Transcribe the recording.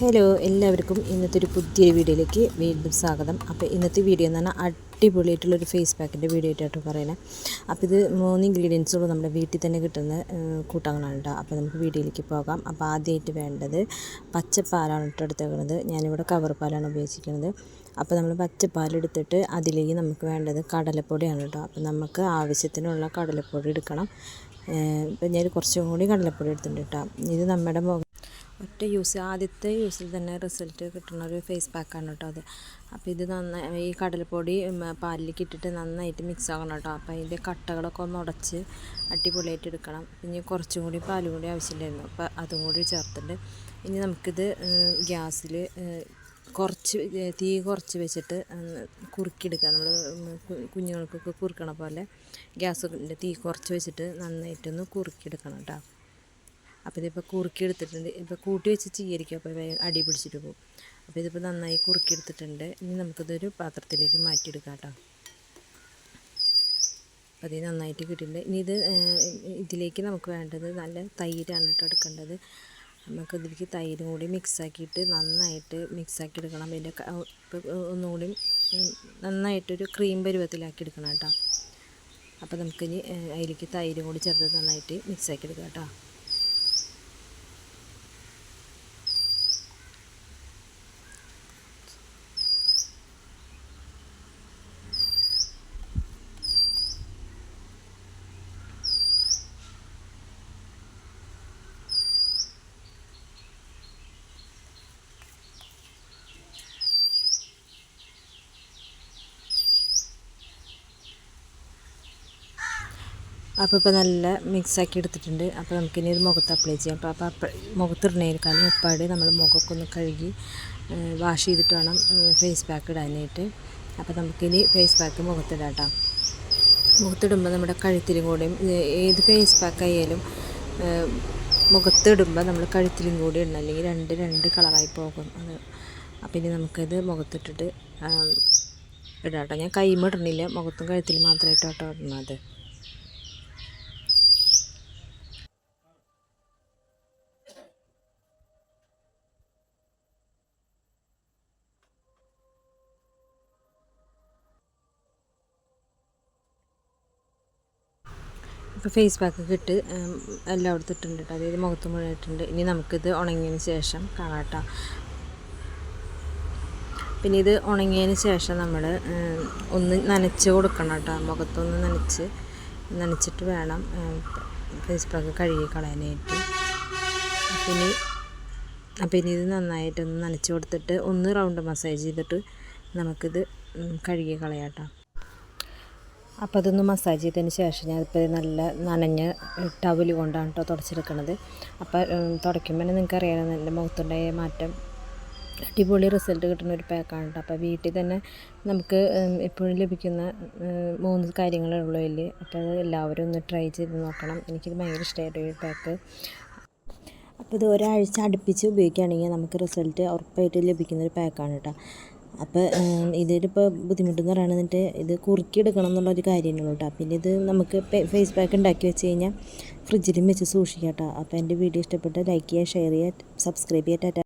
Hello എല്ലാവർക്കും ഇന്നത്തെ ഒരു പുതിയൊരു വീഡിയോയിലേക്ക് വീണ്ടും സ്വാഗതം. അപ്പോൾ ഇന്നത്തെ വീഡിയോ എന്ന് പറഞ്ഞാൽ അടിപൊളിയായിട്ടുള്ളൊരു ഫേസ് പാക്കിന്റെ വീഡിയോ ആയിട്ടാണ് പറയുന്നത്. അപ്പോൾ ഇത് മൂന്ന് ഇൻഗ്രീഡിയൻസുകൾ നമ്മുടെ വീട്ടിൽ തന്നെ കിട്ടുന്ന കൂട്ടങ്ങളാണ് കേട്ടോ. അപ്പോൾ നമുക്ക് വീഡിയോയിലേക്ക് പോകാം. അപ്പോൾ ആദ്യമായിട്ട് വേണ്ടത് പച്ചപ്പാലാണ് കേട്ടോ എടുത്തേക്കുന്നത് ഞാനിവിടെ കവർ പാലാണ് ഉപയോഗിച്ചിരിക്കുന്നത്. അപ്പോൾ നമ്മൾ പച്ചപ്പാൽ എടുത്തിട്ട് അതിലേക്ക് നമുക്ക് വേണ്ടത് കടലപ്പൊടിയാണ് കേട്ടോ. അപ്പോൾ നമുക്ക് ആവശ്യത്തിനുള്ള കടലപ്പൊടി എടുക്കണം. ഇപ്പം ഞാൻ കുറച്ചും കൂടി കടലപ്പൊടി എടുത്തിട്ടുണ്ട് കേട്ടോ. ഇത് നമ്മുടെ ഒറ്റ യൂസ് ആദ്യത്തെ യൂസിൽ തന്നെ റിസൾട്ട് കിട്ടുന്ന ഒരു ഫേസ് പാക്കാണ് കേട്ടോ അത്. അപ്പോൾ ഇത് നന്നായി ഈ കടലപ്പൊടി പാലിലേക്ക് ഇട്ടിട്ട് നന്നായിട്ട് മിക്സ് ആക്കണം കേട്ടോ. അപ്പോൾ അതിന്റെ കട്ടകളൊക്കെ ഒന്ന് ഉടച്ച് അടിപൊളിയായിട്ട് എടുക്കണം. ഇനി കുറച്ചും കൂടി പാലും കൂടി ആവശ്യമില്ലായിരുന്നു. അപ്പോൾ അതും കൂടി ചേർത്തിട്ട് ഇനി നമുക്കിത് ഗ്യാസിൽ കുറച്ച് തീ കുറച്ച് വെച്ചിട്ട് കുറുക്കിയെടുക്കുക നമ്മൾ കുഞ്ഞുങ്ങൾക്കൊക്കെ കുറുക്കണ പോലെ ഗ്യാസിന്റെ തീ കുറച്ച് വെച്ചിട്ട് നന്നായിട്ടൊന്ന് കുറുക്കിയെടുക്കണം കേട്ടോ. അപ്പോൾ ഇതിപ്പോൾ കുറുക്കിയെടുത്തിട്ടുണ്ട് ഇപ്പോൾ കൂട്ടി വെച്ച് ചീകരിക്കും. അപ്പോൾ അടി പിടിച്ചിട്ട് പോകും. അപ്പോൾ ഇതിപ്പോൾ നന്നായി കുറുക്കിയെടുത്തിട്ടുണ്ട് ഇനി നമുക്കിതൊരു പാത്രത്തിലേക്ക് മാറ്റിയെടുക്കാം കേട്ടോ. അപ്പോൾ ഇത് നന്നായിട്ട് കിട്ടിയിട്ടുണ്ട്. ഇനി ഇത് ഇതിലേക്ക് നമുക്ക് വേണ്ടത് നല്ല തൈരാണ് കേട്ടോ എടുക്കേണ്ടത്. നമുക്ക് ഇതിലേക്ക് തൈരും കൂടി മിക്സാക്കിയിട്ട് നന്നായിട്ട് മിക്സാക്കി എടുക്കണം. അതിന്റെ ഒന്നുകൂടി നന്നായിട്ടൊരു ക്രീം പരുവത്തിലാക്കി എടുക്കണം കേട്ടോ. അപ്പോൾ നമുക്കിനി അതിലേക്ക് തൈരും കൂടി ചേർത്ത് നന്നായിട്ട് മിക്സാക്കി എടുക്കാം കേട്ടോ. അപ്പോൾ ഇപ്പോൾ നല്ല മിക്സാക്കി എടുത്തിട്ടുണ്ട്. അപ്പോൾ നമുക്കിനി ഇത് മുഖത്ത് അപ്ലൈ ചെയ്യാം. അപ്പോൾ അപ്പോൾ അപ്പ മുഖത്തിടണേക്കാളും ഉപ്പാട് നമ്മൾ മുഖമൊക്കെ ഒന്ന് കഴുകി വാഷ് ചെയ്തിട്ട് വേണം ഫേസ് പാക്ക് ഇടാനായിട്ട്. അപ്പോൾ നമുക്കിനി ഫേസ് പാക്ക് മുഖത്തിടാം കേട്ടോ മുഖത്തിടുമ്പോൾ നമ്മുടെ കഴുത്തിലും കൂടെയും ഏത് ഫേസ് പാക്ക് ആയാലും മുഖത്തിടുമ്പോൾ നമ്മൾ കഴുത്തിലും കൂടി ഇടണം. അല്ലെങ്കിൽ രണ്ട് രണ്ട് കളറായി പോകും അത്. അപ്പോൾ ഇനി നമുക്കത് മുഖത്തിട്ടിട്ട് ഇടാം കേട്ടോ ഞാൻ കൈമ ഇടണില്ല. മുഖത്തും കഴുത്തിലും മാത്രമായിട്ടോ ഇടണത്. ഇപ്പോൾ ഫേസ് പാക്ക് ഇട്ട് എല്ലാം എല്ലായിടത്തും ഇട്ടിട്ടുണ്ട് കേട്ടോ അതായത് മുഖത്ത് മുഴുവൻ ഇട്ടിട്ടുണ്ട് ഇനി നമുക്കിത് ഉണങ്ങിയതിന് ശേഷം കാണാം കേട്ടോ പിന്നെ ഇത് ഉണങ്ങിയതിന് ശേഷം നമ്മൾ ഒന്ന് നനച്ച് കൊടുക്കണം കേട്ടോ മുഖത്തൊന്ന് നനച്ച് നനച്ചിട്ട് വേണം ഫേസ് പാക്ക് കഴുകി കളയാനായിട്ട്. പിന്നെ അപ്പം ഇനി ഇത് നന്നായിട്ടൊന്ന് നനച്ച് കൊടുത്തിട്ട് ഒന്ന് റൗണ്ട് മസാജ് ചെയ്തിട്ട് നമുക്കിത് കഴുകി കളയാം കേട്ടോ അപ്പോൾ അതൊന്ന് മസാജ് ചെയ്തതിന് ശേഷം ഞാനിപ്പോൾ നല്ല നനഞ്ഞ ടവൽ കൊണ്ടാണ് കേട്ടോ തുടച്ചെടുക്കണത്. അപ്പോൾ തുടയ്ക്കുമ്പോൾ തന്നെ നിങ്ങൾക്ക് അറിയാമല്ലോ നല്ല മുഖത്തുണ്ടായ മാറ്റം. അടിപൊളി റിസൾട്ട് കിട്ടുന്ന ഒരു പാക്കാണ് കേട്ടോ അപ്പോൾ വീട്ടിൽ തന്നെ നമുക്ക് എപ്പോഴും ലഭിക്കുന്ന മൂന്ന് കാര്യങ്ങളേ ഉള്ളൂ അപ്പോൾ അത് എല്ലാവരും ഒന്ന് ട്രൈ ചെയ്ത് നോക്കണം. എനിക്കിത് ഭയങ്കര ഇഷ്ടമായിട്ട് ഒരു പാക്ക് അപ്പോൾ ഇത് ഒരാഴ്ച അടുപ്പിച്ച് ഉപയോഗിക്കുകയാണെങ്കിൽ നമുക്ക് റിസൾട്ട് ഉറപ്പായിട്ട് ലഭിക്കുന്ന ഒരു പാക്കാണ് കേട്ടോ അപ്പോൾ ഇതിലിപ്പോൾ ബുദ്ധിമുട്ടെന്ന് പറയുന്നത് ഇത് കുറുക്കിയെടുക്കണം എന്നുള്ളൊരു കാര്യമേ ഉള്ളൂ കേട്ടോ പിന്നെ ഇത് നമുക്ക് ഫേസ് പാക്ക് ഉണ്ടാക്കി വെച്ച് കഴിഞ്ഞാൽ ഫ്രിഡ്ജിലും വെച്ച് സൂക്ഷിക്കാം കേട്ടോ അപ്പോൾ എന്റെ വീഡിയോ ഇഷ്ടപ്പെട്ട് ലൈക്ക് ചെയ്യുക ഷെയർ ചെയ്യുക സബ്സ്ക്രൈബ് ടാറ്റ